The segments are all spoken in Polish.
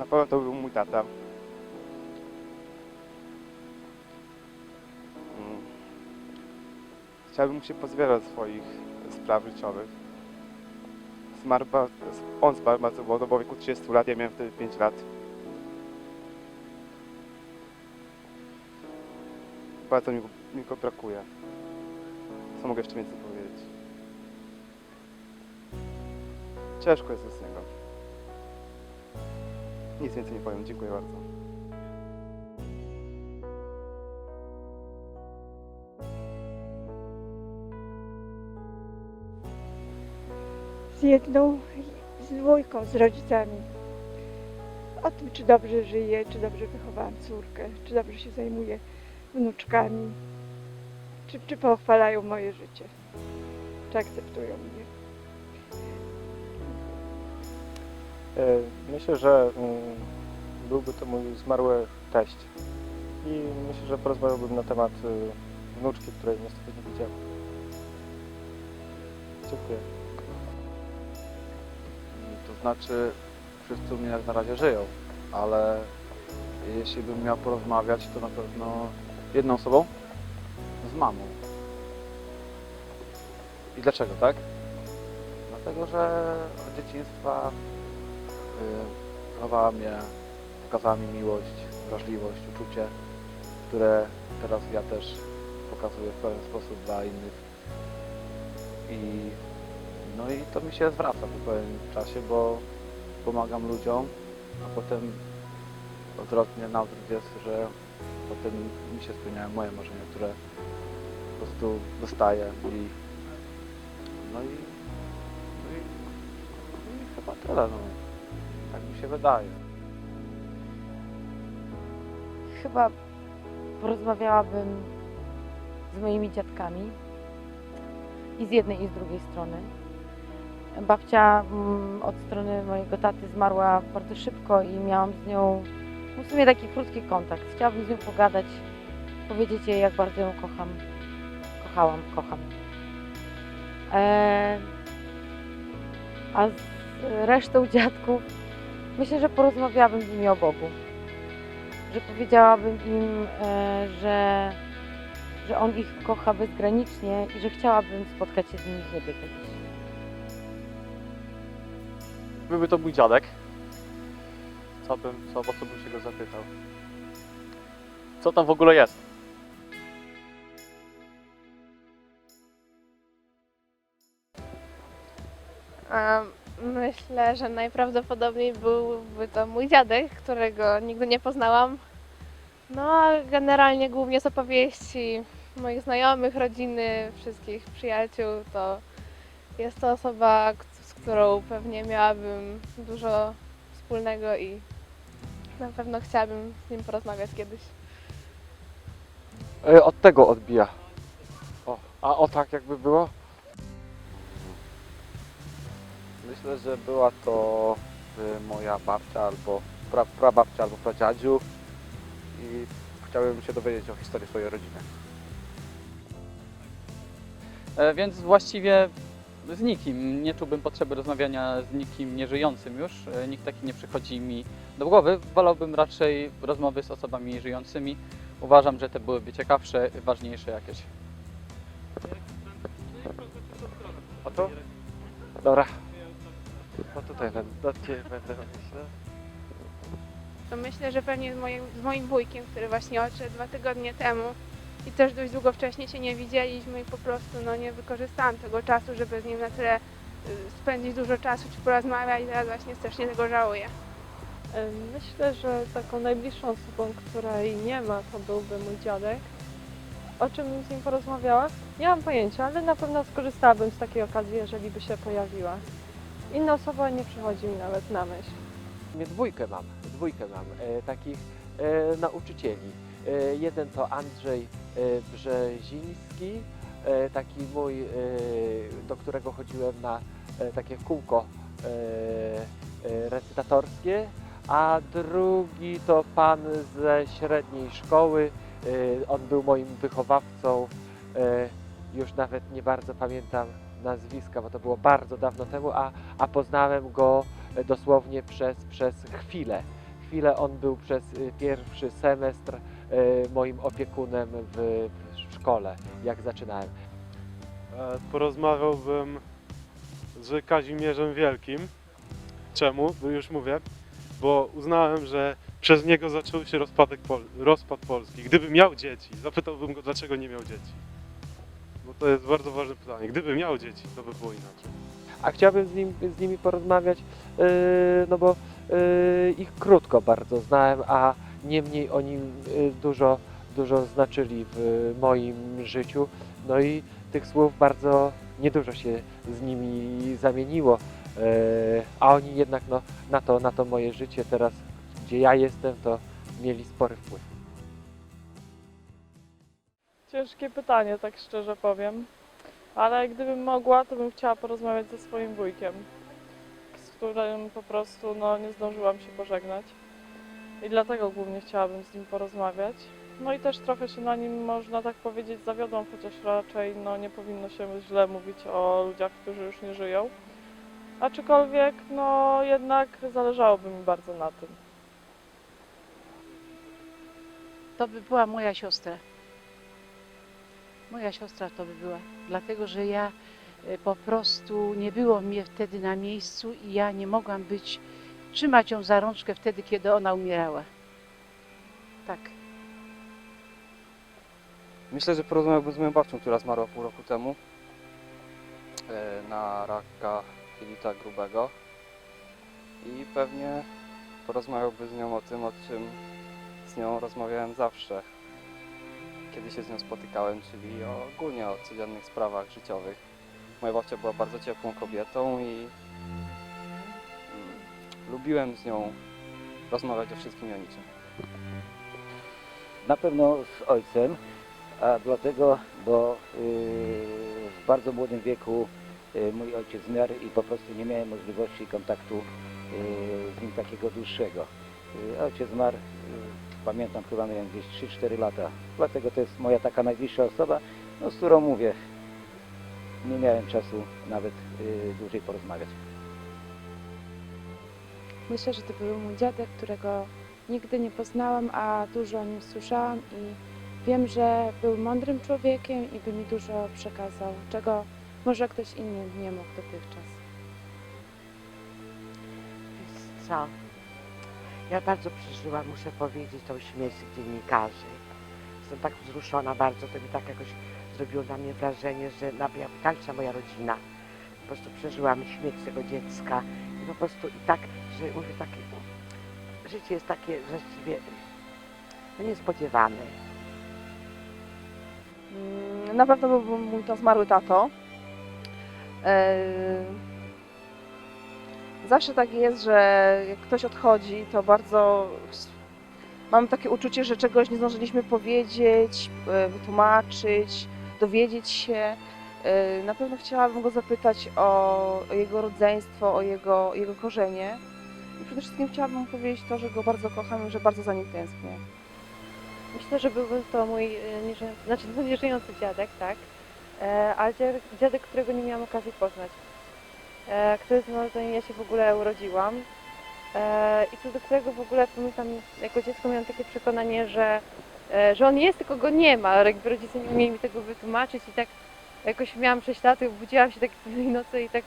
Na pewno to był mój tata. Mm. Chciałbym się pozbierać swoich spraw życiowych. On zmarł bardzo młodo, bo w wieku 30 lat, ja miałem wtedy 5 lat. Bardzo mi, mi go brakuje. Co mogę jeszcze więcej powiedzieć? Ciężko jest bez niego. Nic więcej nie powiem, dziękuję bardzo. z jedną, z dwójką, z rodzicami. O tym, czy dobrze żyję, czy dobrze wychowałam córkę, czy dobrze się zajmuję wnuczkami, czy, czy pochwalają moje życie, czy akceptują mnie. Myślę, że mm, byłby to mój zmarły teść. I myślę, że porozmawiałbym na temat y, wnuczki, której niestety nie widziałem. Dziękuję. To znaczy, wszyscy u mnie jak na razie żyją, ale jeśli bym miał porozmawiać, to na pewno jedną osobą z mamą. I dlaczego, tak? Dlatego, że od dzieciństwa wychowała mnie, pokazała mi miłość, wrażliwość, uczucie, które teraz ja też pokazuję w pewien sposób dla innych. I no i to mi się zwraca po pewnym czasie, bo pomagam ludziom, a potem odwrotnie na odwrót jest, że potem mi się spełniają moje marzenia, które po prostu dostaję i no i, no i, no i chyba tyle, no. Tak mi się wydaje. Chyba porozmawiałabym z moimi dziadkami i z jednej i z drugiej strony. Babcia mm, od strony mojego taty zmarła bardzo szybko i miałam z nią w sumie taki krótki kontakt. Chciałabym z nią pogadać, powiedzieć jej, jak bardzo ją kocham. Kochałam, kocham. E, a z resztą dziadków myślę, że porozmawiałabym z nimi o Bogu że powiedziałabym im, e, że, że On ich kocha bezgranicznie i że chciałabym spotkać się z nimi w niebie kiedyś. Byłby to mój dziadek. Co bym, co, o co bym się go zapytał? Co tam w ogóle jest? A myślę, że najprawdopodobniej byłby to mój dziadek, którego nigdy nie poznałam. No a generalnie głównie z opowieści moich znajomych, rodziny, wszystkich przyjaciół, to jest to osoba, z którą pewnie miałabym dużo wspólnego i na pewno chciałabym z nim porozmawiać kiedyś. E, Od tego odbija. O, a o tak jakby było? Myślę, że była to y, moja babcia albo pra, prababcia albo pradziadziu i chciałbym się dowiedzieć o historii swojej rodziny. E, Więc właściwie z nikim. Nie czułbym potrzeby rozmawiania z nikim nieżyjącym już. E, Nikt taki nie przychodzi mi do głowy. Wolałbym raczej rozmowy z osobami żyjącymi. Uważam, że te byłyby ciekawsze, ważniejsze jakieś. O tu? Dobra. No tutaj będę, do ciebie będę myślę. To myślę, że pewnie z moim, z moim wujkiem, który właśnie odszedł dwa tygodnie temu i też dość długo wcześniej się nie widzieliśmy i po prostu no, nie wykorzystałam tego czasu, żeby z nim na tyle y, spędzić dużo czasu czy porozmawiać i teraz właśnie strasznie tego żałuję. Myślę, że taką najbliższą osobą, której nie ma, to byłby mój dziadek. O czym bym z nim porozmawiała? Nie mam pojęcia, ale na pewno skorzystałabym z takiej okazji, jeżeli by się pojawiła. Inna osoba nie przychodzi mi nawet na myśl. Dwójkę mam, dwójkę mam e, takich e, nauczycieli. E, jeden to Andrzej e, Brzeziński, e, taki mój, e, do którego chodziłem na e, takie kółko e, e, recytatorskie, a drugi to pan ze średniej szkoły. E, on był moim wychowawcą. E, już nawet nie bardzo pamiętam nazwiska, bo to było bardzo dawno temu, a, a poznałem go dosłownie przez, przez chwilę. chwilę on był przez y, pierwszy semestr y, moim opiekunem w, w szkole, jak zaczynałem. E, Porozmawiałbym z Kazimierzem Wielkim. Czemu? Już mówię. Bo uznałem, że przez niego zaczął się rozpadek Pol- rozpad Polski. Gdyby miał dzieci, zapytałbym go, dlaczego nie miał dzieci. Bo to jest bardzo ważne pytanie. Gdyby miał dzieci, to by było inaczej. A chciałbym z, nim, z nimi porozmawiać, yy, no bo yy, ich krótko bardzo znałem, a niemniej oni yy, dużo, dużo znaczyli w moim życiu. No i tych słów bardzo niedużo się z nimi zamieniło, yy, a oni jednak no, na, to, na to moje życie teraz, gdzie ja jestem, to mieli spory wpływ. Ciężkie pytanie, tak szczerze powiem. Ale gdybym mogła, to bym chciała porozmawiać ze swoim wujkiem, z którym po prostu no, nie zdążyłam się pożegnać. I dlatego głównie chciałabym z nim porozmawiać. No i też trochę się na nim, można tak powiedzieć, zawiodłam, chociaż raczej no, nie powinno się źle mówić o ludziach, którzy już nie żyją. Aczkolwiek no, jednak zależałoby mi bardzo na tym. To by była moja siostra. Moja siostra to by była. Dlatego, że ja e, po prostu nie było mnie wtedy na miejscu i ja nie mogłam być, trzymać ją za rączkę wtedy, kiedy ona umierała. Tak. Myślę, że porozmawiałbym z moją babcią, która zmarła pół roku temu e, na raka jelita grubego i pewnie porozmawiałbym z nią o tym, o czym z nią rozmawiałem zawsze, kiedy się z nią spotykałem, czyli ogólnie o codziennych sprawach życiowych. Moja babcia była bardzo ciepłą kobietą i mm, lubiłem z nią rozmawiać o wszystkim i o niczym. Na pewno z ojcem, a dlatego, bo yy, w bardzo młodym wieku yy, mój ojciec zmarł i po prostu nie miałem możliwości kontaktu yy, z nim takiego dłuższego. Yy, ojciec zmarł, yy, pamiętam chyba miałem gdzieś 3-4 lata, dlatego to jest moja taka najbliższa osoba, no, z którą mówię. Nie miałem czasu nawet yy, dłużej porozmawiać. Myślę, że to był mój dziadek, którego nigdy nie poznałam, a dużo o nim słyszałam i wiem, że był mądrym człowiekiem i by mi dużo przekazał, czego może ktoś inny nie mógł dotychczas. Co? Ja bardzo przeżyłam, muszę powiedzieć, tą śmierć dziennikarzy. Jestem tak wzruszona bardzo, to mi tak jakoś zrobiło na mnie wrażenie, że cała moja rodzina. Po prostu przeżyłam śmierć tego dziecka i po prostu i tak, że mówię takie, życie jest takie właściwie no niespodziewane. Mm, Na pewno był mój to zmarły tato. Eee, Zawsze tak jest, że jak ktoś odchodzi, to bardzo mamy takie uczucie, że czegoś nie zdążyliśmy powiedzieć, e, wytłumaczyć, dowiedzieć się. E, Na pewno chciałabym go zapytać o, jego rodzeństwo, o jego, jego korzenie. I przede wszystkim chciałabym powiedzieć to, że go bardzo kocham i że bardzo za nim tęsknię. Myślę, że byłby to mój e, nieżyjący, znaczy nieżyjący dziadek, tak? Ale dziadek, którego nie miałam okazji poznać. Który z narodzenia ja się w ogóle urodziłam. E, I co do którego w ogóle pamiętam, jako dziecko miałam takie przekonanie, że, e, że on jest, tylko go nie ma. ale Jakby rodzice nie umieli mi tego wytłumaczyć i tak jakoś miałam 6 lat i obudziłam się tak pewnej nocy i tak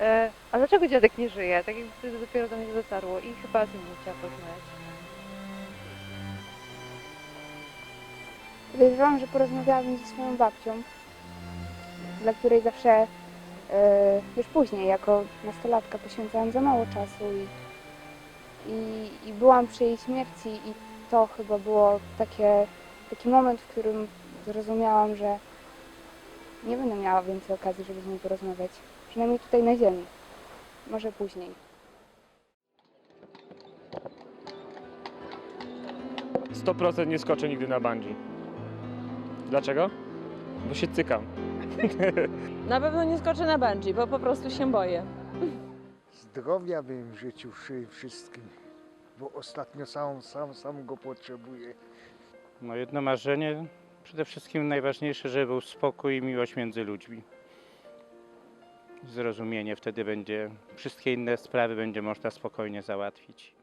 e, a dlaczego dziadek nie żyje? Tak jakby wtedy dopiero do mnie dotarło i chyba z nim chciała porozmawiać. Podejrzewam, że porozmawiałabym ze swoją babcią, dla której zawsze już później, jako nastolatka, poświęcałam za mało czasu i, i, i byłam przy jej śmierci i to chyba było takie, taki moment, w którym zrozumiałam, że nie będę miała więcej okazji, żeby z nią porozmawiać. Przynajmniej tutaj na ziemi. Może później. 100% nie skoczę nigdy na bungee. Dlaczego? Bo się cykam. Na pewno nie skoczę na bungee, bo po prostu się boję. Zdrowia bym życzył wszy- wszystkim, bo ostatnio sam, sam, sam go potrzebuję. No jedno marzenie, przede wszystkim najważniejsze, żeby był spokój i miłość między ludźmi. Zrozumienie wtedy będzie, wszystkie inne sprawy będzie można spokojnie załatwić.